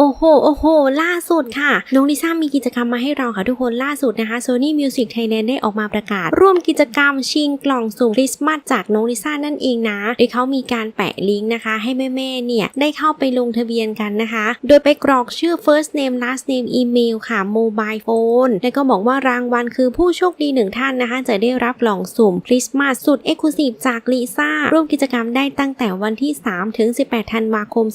โอ้โห โอ้โห ล่าสุดค่ะ น้องลิซ่ามีกิจกรรมมาให้เราค่ะทุกคนล่าสุดนะคะ Sony Music Thailand ได้ออกมาประกาศ ร่วมกิจกรรมชิงกล่องสุ่มคริสต์มาสจากน้องลิซ่านั่นเองนะโดยเขามีการแปะลิงก์นะคะ ให้แม่ๆเนี่ย ได้เข้าไปลงทะเบียนกันนะคะ โดยไปกรอกชื่อ first name last name email ค่ะ mobile phone แล้วก็บอกว่ารางวัลคือผู้โชคดีหนึ่งท่านนะคะ จะได้รับกล่องสุ่มคริสต์มาสสุดเอ็กซ์คลูซีฟจากลิซ่าร่วมกิจกรรมได้ตั้งแต่วันที่3ถึง18ธันวาคม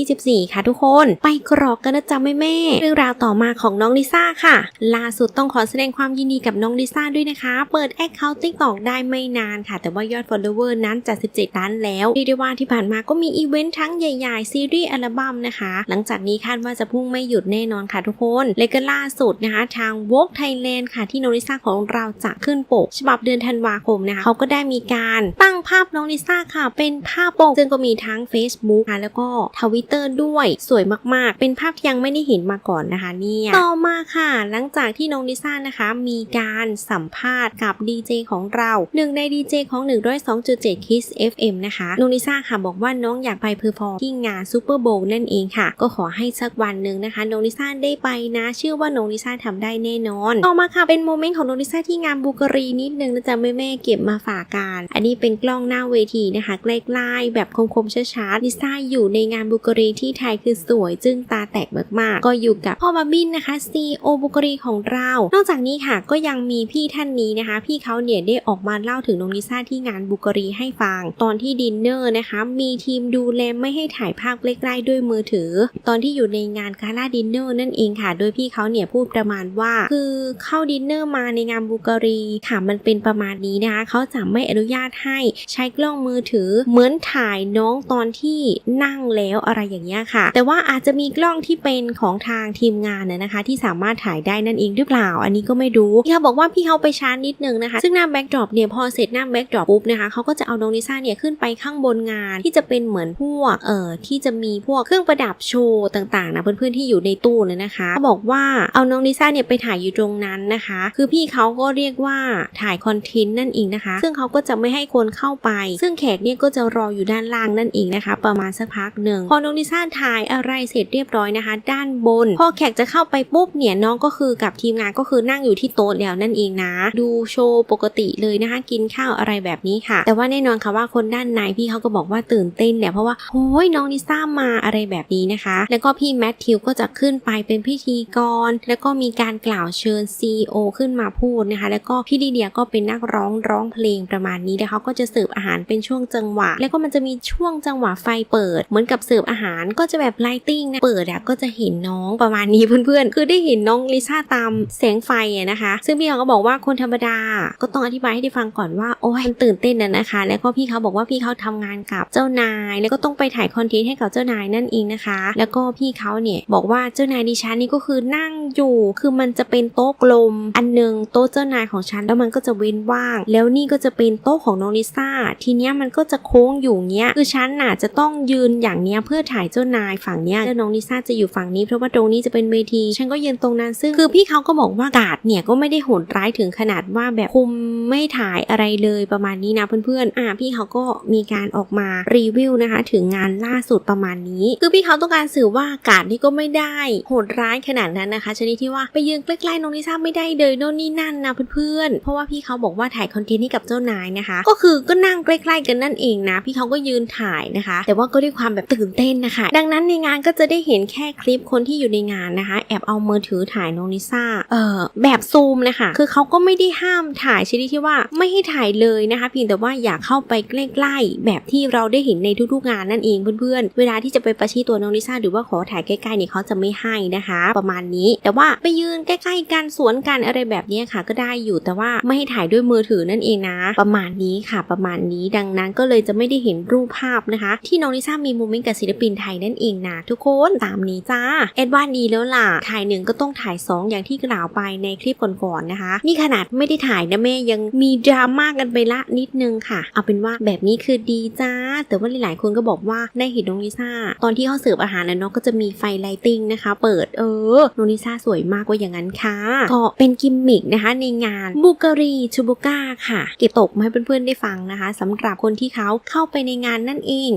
2024 ค่ะทุกคนไปกรอกกันนะจ๊ะแม่แม่เรื่องราวต่อมาของน้องลิซ่าค่ะ ล่าสุดต้องขอแสดงความยินดีกับน้องลิซ่าด้วยนะคะ เปิดแอคเคาท์ติ๊กตอกได้ไม่นานค่ะ แต่ว่ายอด follower นั้นจะ 17 ล้านแล้วเรียกได้ว่าที่ผ่านมาก็มีอีเวนต์ทั้งใหญ่ๆ ซีรีส์อัลบั้มนะคะ หลังจากนี้คาดว่าจะพุ่งไม่หยุดแน่นอนค่ะทุกคน และก็ล่าสุดนะคะ ทาง Vogue Thailand ค่ะ ที่น้องลิซ่าของเราจะขึ้นปก ฉบับเดือนธันวาคมนะคะเขาก็ได้มีการตั้งภาพน้องลิซ่าค่ะ เป็นภาพปกซึ่งก็มีทั้ง Facebook ค่ะแล้วก็ทวิตเตอร์ด้วยสวยมากเป็นภาพที่ยังไม่ได้เห็นมาก่อนนะคะเนี่ยต่อมาค่ะ หลังจากที่น้องลิซ่านะคะมีการสัมภาษณ์กับดีเจของเราหนึ่งในดีเจของ 102.7 Kiss FM นะคะน้องลิซ่าค่ะบอกว่าน้องอยากไปเพอร์ฟอร์มที่งานซูเปอร์โบว์นั่นเองค่ะ ก็ขอให้สักวันหนึ่งนะคะน้องลิซ่าได้ไปนะ เชื่อว่าน้องลิซ่าทำได้แน่นอน ต่อมาค่ะเป็นโมเมนต์ของน้องลิซ่าที่งานบูการีนิดนึงนะจ๊ะแม่แม่ๆเก็บมาฝากกัน อันนี้เป็นกล้องหน้าเวทีนะคะใกล้ๆแบบคมๆช้าๆลิซ่าอยู่ในงานบูการีที่ไทยคือสวยจึงตาแตกมากๆ ก็อยู่กับพ่อบาบินนะคะซีโอบูกรีของเรา นอกจากนี้ค่ะก็ยังมีพี่ท่านนี้นะคะ พี่เขาเนี่ยได้ออกมาเล่าถึงน้องลิซ่าที่งานบูกรีให้ฟัง ตอนที่ดินเนอร์นะคะ มีทีมดูแลไม่ให้ถ่ายภาพใกล้ๆด้วยมือถือ ตอนที่อยู่ในงานกาล่าดินเนอร์นั่นเองค่ะ โดยพี่เขาเนี่ยพูดประมาณว่า คือเข้าดินเนอร์มาในงานบูกรีค่ะมันเป็นประมาณนี้นะคะ เขาจะไม่อนุญาตให้ใช้กล้องมือถือ เหมือนถ่ายน้องตอนที่นั่งแล้วอะไรอย่างเงี้ยค่ะ แต่ว่าอาจจะมีกล้องที่เป็นของทางทีมงานนะนะคะ ที่สามารถถ่ายได้นั่นเองหรือเปล่า อันนี้ก็ไม่รู้พี่เขาบอกว่าพี่เขาไปชาร์จนิดนึงนะคะซึ่งหน้าแบ็กดรอปเนี่ยพอเสร็จหน้าแบ็กดรอปปุ๊บนะคะเขาก็จะเอาน้องลิซ่าเนี่ยขึ้นไปข้างบนงานที่จะเป็นเหมือนพวกเอ่อที่จะมีพวกเครื่องประดับโชว์ต่างๆนะเพื่อนๆที่อยู่ในตู้เลยนะคะเขาบอกว่าเอาน้องลิซ่าเนี่ยไปถ่ายอยู่ตรงนั้นนะคะ คือพี่เขาก็เรียกว่าถ่ายคอนเทนต์นั่นเองนะคะ ซึ่งเขาก็จะไม่ให้คนเข้าไป ซึ่งแขกเนี่ยก็จะรออยู่ด้านล่างนั่นเองนะคะ ประมาณสักพักหนึ่งพอน้องลิซ่าถ่ายอะไรเสร็จเรียบร้อยนะคะ ด้านบน พอแขกจะเข้าไปปุ๊บเนี่ยน้องก็คือกับทีมงานก็คือนั่งอยู่ที่โต๊ะแล้วนั่นเองนะ ดูโชว์ปกติเลยนะคะ กินข้าวอะไรแบบนี้ค่ะ แต่ว่าแน่นอนค่ะว่าคนด้านในพี่เขาก็บอกว่าตื่นเต้นแหละเพราะว่าโอ้ยน้องลิซ่ามาอะไรแบบนี้นะคะ แล้วก็พี่แมทธิวก็จะขึ้นไปเป็นพิธีกร แล้วก็มีการกล่าวเชิญ CEO ขึ้นมาพูดนะคะ แล้วก็พี่ลีเดียก็เป็นนักร้องร้องเพลงประมาณนี้แล้วเขาก็จะเสิร์ฟอาหารเป็นช่วงจังหวะ แล้วก็มันจะมีช่วงจังหวะไฟเปิด เหมือนกับเสิร์ฟอาหารก็จะแบบไลติ้งนะเปิดอะก็จะเห็นน้องประมาณนี้เพื่อนๆ คือได้เห็นน้องลิซ่าตามแสงไฟอะนะคะ ซึ่งพี่เขาก็บอกว่าคนธรรมดา ก็ต้องอธิบายให้ได้ฟังก่อนว่าโอ้ยมันตื่นเต้นนะนะคะ แล้วก็พี่เขาบอกว่าพี่เขาทำงานกับเจ้านาย แล้วก็ต้องไปถ่ายคอนเทนต์ให้กับเจ้านายนั่นเองนะคะ แล้วก็พี่เขาเนี่ยบอกว่าเจ้านายดิฉันนี่ก็คือนั่งอยู่ คือมันจะเป็นโต๊ะกลม อันหนึ่งโต๊ะเจ้านายของฉันแล้วมันก็จะเว้นว่าง แล้วนี่ก็จะเป็นโต๊ะของน้องลิซ่าทีเนี้ยมันก็จะโค้งอยู่เนี้ยคือฉันน่ะจะต้องยืนอย่างเนี้ยเพื่อถ่ายเจ้านายฝั่งเนี้ยแล้วน้องลิซ่าจะอยู่ฝั่งนี้เพราะว่าตรงนี้จะเป็นเวที ฉันก็ยืนตรงนั้นซึ่งคือพี่เขาก็บอกว่ากาดเนี่ยก็ไม่ได้โหดร้ายถึงขนาดว่าแบบคุมไม่ถ่ายอะไรเลยประมาณนี้นะเพื่อนๆอะพี่เขาก็มีการออกมารีวิวนะคะ ถึงงานล่าสุดประมาณนี้ คือพี่เขาต้องการสื่อว่ากาดนี่ก็ไม่ได้โหดร้ายขนาดนั้นนะคะ ชนิดที่ว่าไปยืนใกล้ๆน้องลิซ่าไม่ได้เลยโน่นนี่นั่นนะเพื่อนๆเพราะว่าพี่เขาบอกว่าถ่ายคอนเทนต์ให้กับเจ้านายนะคะ ก็คือก็นั่งใกล้ๆกันนั่นเองนะ พี่เขาก็ยืนถ่ายนะคะ แต่ว่าก็ด้วยความแบบตื่นเต้นนะคะ ดังนั้นในงานก็จะได้เห็นแค่คลิปคนที่อยู่ในงานนะคะ แอบเอามือถือถ่ายน้องลิซ่าเอ่อแบบซูมนะคะ คือเขาก็ไม่ได้ห้ามถ่ายชนิดที่ว่าไม่ให้ถ่ายเลยนะคะเพียงแต่ว่าอยากเข้าไปใกล้ๆแบบที่เราได้เห็นในทุกๆงานนั่นเองเพื่อนๆ เวลาที่จะไปประชิดตัวน้องลิซ่าหรือว่าขอถ่ายใกล้ๆเนี่ยเขาจะไม่ให้นะคะ ประมาณนี้ แต่ว่าไปยืนใกล้ๆกันสวนกันอะไรแบบนี้ค่ะ ก็ได้อยู่แต่ว่าไม่ให้ถ่ายด้วยมือถือนั่นเองนะ ประมาณนี้ค่ะประมาณนี้ดังนั้นก็เลยจะไม่ได้เห็นรูปภาพนะคะ ที่น้องลิซ่ามีโมเมนต์กับศิลปินไทยนั่นเองนะทุกคนตามนี้จ้าเอ็ดว่าดีแล้วล่ะ ถ่ายหนึ่งก็ต้องถ่ายสองอย่างที่กล่าวไปในคลิปก่อนๆนะคะ นี่ขนาดไม่ได้ถ่ายนะแม่ยังมีดราม่ากกันไปละนิดนึงค่ะ เอาเป็นว่าแบบนี้คือดีจ้า แต่ว่าหลายๆคนก็บอกว่าได้เห็นน้องลิซ่าตอนที่เขาเสิร์ฟอาหารแล้วเนาะก็จะมีไฟไลติ้งนะคะ เปิดเออน้องลิซ่าสวยมากกว่าอย่างนั้นค่ะก็เป็นกิมมิกนะคะในงานบูการีชูบูก้าค่ะ เก็บตกมาให้เพื่อนๆได้ฟังนะคะสำหรับคนที่เขาเข้าไปในงานนั่นเอง